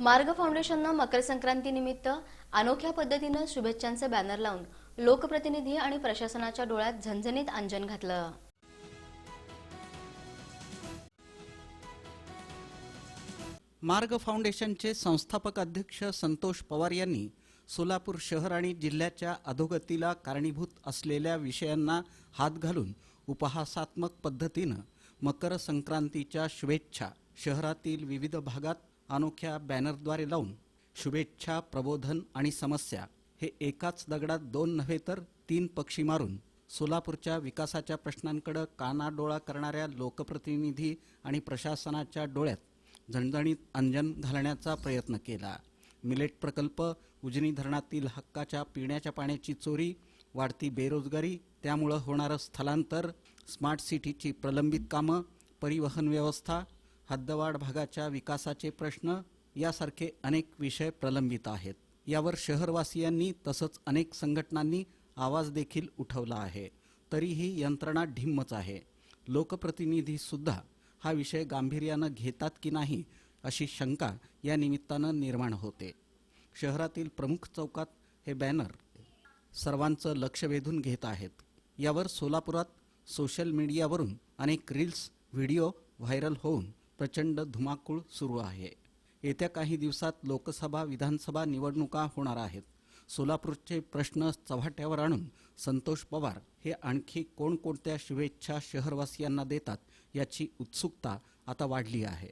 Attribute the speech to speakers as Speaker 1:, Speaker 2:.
Speaker 1: मार्ग फाउंडेशननं मकर संक्रांती निमित्त अनोख्या पद्धतीनं शुभेच्छांचे बॅनर लावून लोकप्रतिनिधी आणि प्रशासनाच्या डोळ्यात झणझणीत अंजन घातलं.
Speaker 2: मार्ग फाउंडेशनचे संस्थापक अध्यक्ष संतोष पवार यांनी सोलापूर शहर आणि जिल्ह्याच्या अधोगतीला कारणीभूत असलेल्या विषयांना हात घालून उपहासात्मक पद्धतीनं मकर संक्रांतीच्या शुभेच्छा शहरातील विविध भागात अनोख्या बॅनरद्वारे लावून शुभेच्छा प्रबोधन आणि समस्या हे एकाच दगडात दोन नव्हे तर तीन पक्षी मारून सोलापूरच्या विकासाच्या प्रश्नांकडे कानाडोळा करणाऱ्या लोकप्रतिनिधी आणि प्रशासनाच्या डोळ्यात झणझणीत अंजन घालण्याचा प्रयत्न केला. मिलेट प्रकल्प उजनी धरणातील हक्काच्या पिण्याच्या पाण्याची चोरी वाढती बेरोजगारी त्यामुळं होणारं स्थलांतर स्मार्ट सिटीची प्रलंबित कामं परिवहन व्यवस्था हद्दवाढ भागाच्या विकासाचे प्रश्न यासारखे अनेक विषय प्रलंबित आहेत. यावर शहरवासियांनी तसंच अनेक संघटनांनी आवाज देखील उठवला आहे. तरीही यंत्रणा ढिम्मच आहे. लोकप्रतिनिधीसुद्धा हा विषय गांभीर्यानं घेतात की नाही अशी शंका या निमित्तानं निर्माण होते. शहरातील प्रमुख चौकात हे बॅनर सर्वांचं लक्ष वेधून घेत आहेत. यावर सोलापुरात सोशल मीडियावरून अनेक रील्स व्हिडिओ व्हायरल होऊन प्रचंड धुमाकूळ सुरू आहे. येत्या काही दिवसात लोकसभा विधानसभा निवडणुका होणार आहेत. सोलापूरचे प्रश्न चव्हाट्यावर आणून संतोष पवार हे आणखी कोणकोणत्या शुभेच्छा शहरवासियांना देतात याची उत्सुकता आता वाढली आहे.